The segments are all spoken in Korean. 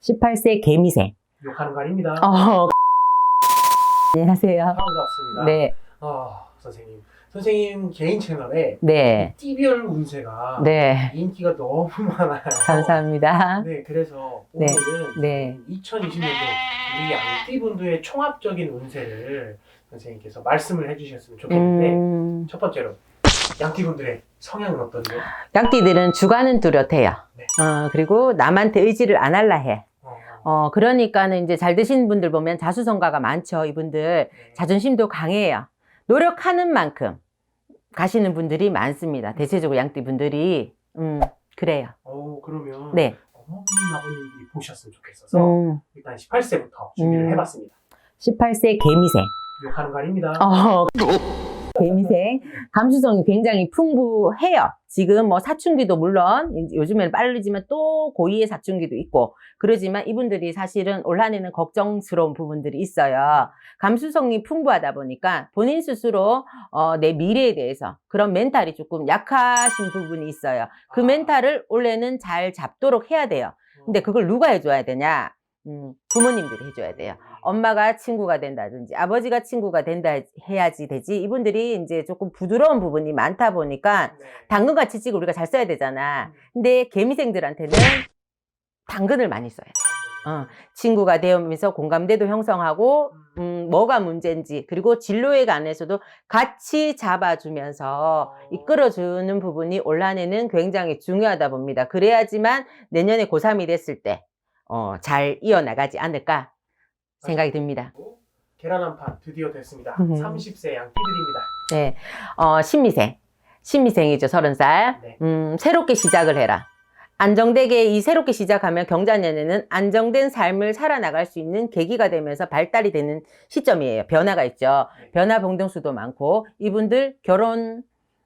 18세 개미생. 욕하는 거 아닙니다. 어, 안녕하세요. 반갑습니다. 네, 아, 선생님. 선생님 개인 채널에 네, 띠별 운세가 네. 인기가 너무 많아요. 감사합니다. 네, 그래서 네, 오늘은 네. 2020년도 우리 양띠분들의 총합적인 운세를 선생님께서 말씀을 해주셨으면 좋겠는데 음, 첫 번째로 양띠분들의 성향은 어떤데요? 양띠들은 주관은 뚜렷해요. 네. 어, 그리고 남한테 의지를 안 할라 해. 어, 어, 그러니까는 이제 잘 되신 분들 보면 자수성가가 많죠. 이분들. 네. 자존심도 강해요. 노력하는 만큼 가시는 분들이 많습니다. 대체적으로 양띠 분들이. 음, 그래요. 어, 그러면 네. 어머님, 아버님들이 보셨으면 좋겠어서 음, 일단 18세부터 준비를 음. 해봤습니다. 18세 개미생. 욕하는 거 아닙니다. 어, 개미생. 감수성이 굉장히 풍부해요. 지금 뭐 사춘기도 물론 요즘에는 빠르지만 또 고2의 사춘기도 있고 그러지만 이분들이 사실은 올 한해는 걱정스러운 부분들이 있어요. 감수성이 풍부하다 보니까 본인 스스로 어, 내 미래에 대해서 그런 멘탈이 조금 약하신 부분이 있어요. 그 아. 멘탈을 올해는 잘 잡도록 해야 돼요. 근데 그걸 누가 해줘야 되냐? 음, 부모님들이 해줘야 돼요. 엄마가 친구가 된다든지 아버지가 친구가 된다 해야지 되지. 이분들이 이제 조금 부드러운 부분이 많다 보니까 네. 당근같이 찍을 우리가 잘 써야 되잖아. 근데 개미생들한테는 당근을 많이 써야 돼 어, 친구가 되면서 공감대도 형성하고 음, 뭐가 문제인지 그리고 진로에 관해서도 같이 잡아주면서 이끌어주는 부분이 올 한해는 굉장히 중요하다 봅니다. 그래야지만 내년에 고3이 됐을 때 어, 잘 이어나가지 않을까 생각이 듭니다 계란 한 판 드디어 됐습니다. 음. 30세 양띠들입니다. 네, 어, 신미생. 신미생이죠, 서른 살. 네. 음, 새롭게 시작을 해라. 안정되게 이 새롭게 시작하면 경자년에는 안정된 삶을 살아나갈 수 있는 계기가 되면서 발달이 되는 시점이에요. 변화가 있죠. 네. 변화 봉동수도 많고, 이분들 결혼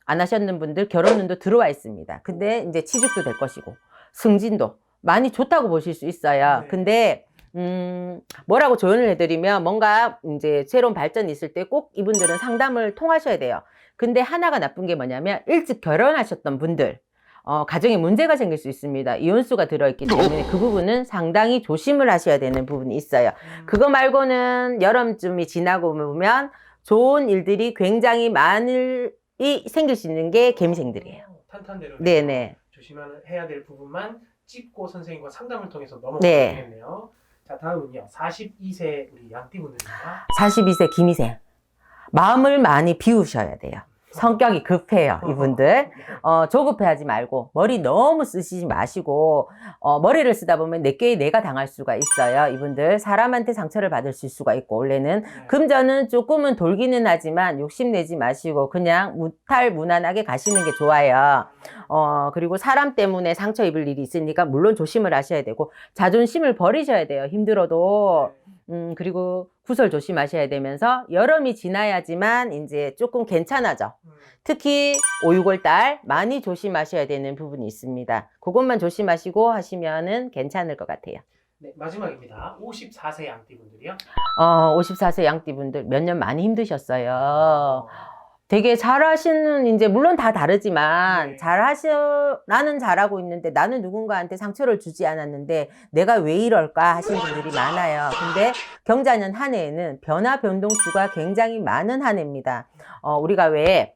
안 하셨는 분들 결혼 운도 들어와 있습니다. 근데 이제 취직도 될 것이고, 승진도 많이 좋다고 보실 수 있어요. 네. 근데, 음, 뭐라고 조언을 해드리면 뭔가 이제 새로운 발전이 있을 때 꼭 이분들은 상담을 통하셔야 돼요. 근데 하나가 나쁜 게 뭐냐면 일찍 결혼하셨던 분들, 어, 가정에 문제가 생길 수 있습니다. 이혼수가 들어있기 때문에 그 부분은 상당히 조심을 하셔야 되는 부분이 있어요. 그거 말고는 여름쯤이 지나고 보면 좋은 일들이 굉장히 많이 생길 수 있는 게 개미생들이에요. 어, 탄탄대로 네네. 조심해야 될 부분만 찝고 선생님과 상담을 통해서 넘어가면 네. 자 다음은요. 42세 우리 양띠분들입니다. 42세 김희생. 마음을 많이 비우셔야 돼요. 성격이 급해요, 이분들. 어, 조급해하지 말고 머리 너무 쓰시지 마시고 어, 머리를 쓰다 보면 내게 내가 당할 수가 있어요. 이분들 사람한테 상처를 받을 수가 있고 원래는 네. 금전은 조금은 돌기는 하지만 욕심내지 마시고 그냥 무탈 무난하게 가시는 게 좋아요. 어, 그리고 사람 때문에 상처 입을 일이 있으니까 물론 조심을 하셔야 되고 자존심을 버리셔야 돼요. 힘들어도 음, 그리고 구설 조심하셔야 되면서 여름이 지나야지만 이제 조금 괜찮아져. 음, 특히 5, 6월 달 많이 조심하셔야 되는 부분이 있습니다. 그것만 조심하시고 하시면은 괜찮을 것 같아요. 네, 마지막입니다. 54세 양띠분들이요. 어, 54세 양띠분들 몇 년 많이 힘드셨어요. 어, 되게 잘하시는 이제 물론 다 다르지만 네. 잘하셔 나는 잘하고 있는데 나는 누군가한테 상처를 주지 않았는데 내가 왜 이럴까 하시는 분들이 많아요. 근데 경자년 한 해에는 변화 변동수가 굉장히 많은 한 해입니다. 어, 우리가 왜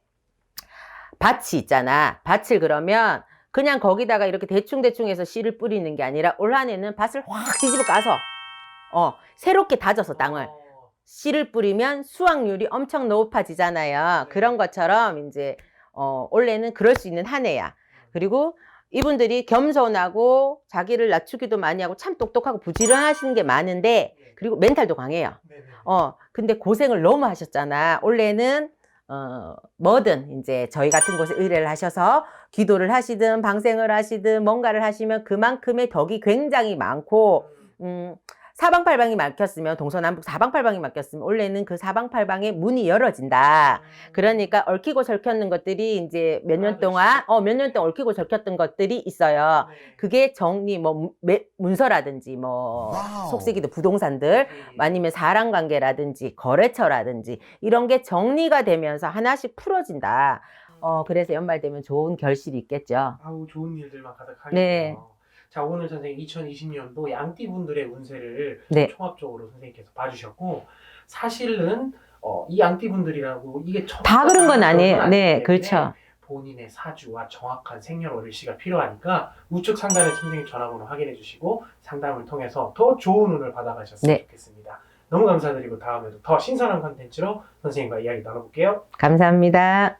밭이 있잖아. 밭을 그러면 그냥 거기다가 이렇게 대충대충 해서 씨를 뿌리는 게 아니라 올 한 해는 밭을 확 뒤집어 까서 어, 새롭게 다져서 땅을 어, 씨를 뿌리면 수확률이 엄청 높아지잖아요. 네. 그런 것처럼 이제 어, 원래는 그럴 수 있는 한 해야. 그리고 이분들이 겸손하고 자기를 낮추기도 많이 하고 참 똑똑하고 부지런하시는 게 많은데 네. 그리고 멘탈도 강해요. 네, 네. 어, 근데 고생을 너무 하셨잖아. 원래는 어, 뭐든 이제 저희 같은 곳에 의뢰를 하셔서 기도를 하시든 방생을 하시든 뭔가를 하시면 그만큼의 덕이 굉장히 많고 음, 사방팔방이 막혔으면 동서남북 사방팔방이 막혔으면 원래는 그 사방팔방에 문이 열어진다. 음, 그러니까 얽히고 설켰는 것들이 이제 몇년 하나둘씩. 동안 어 몇 년 동안 얽히고 설켰던 것들이 있어요. 네. 그게 정리 뭐 문- 문서라든지 뭐. 속세기도 부동산들 네. 아니면 사람 관계라든지 거래처라든지 이런 게 정리가 되면서 하나씩 풀어진다. 어 그래서 연말 되면 좋은 결실이 있겠죠. 아우 좋은 일들만 가득하겠네요. 네. 자 오늘 선생님 2020년도 양띠 분들의 운세를 네. 종합적으로 선생님께서 봐주셨고 사실은 어, 이 양띠 분들이라고 이게 다 그런 건 아니에요. 네, 그렇죠. 본인의 사주와 정확한 생년월일 시가 필요하니까 우측 상단에 선생님 전화번호 확인해 주시고 상담을 통해서 더 좋은 운을 받아가셨으면 네. 좋겠습니다. 너무 감사드리고 다음에도 더 신선한 컨텐츠로 선생님과 이야기 나눠볼게요. 감사합니다.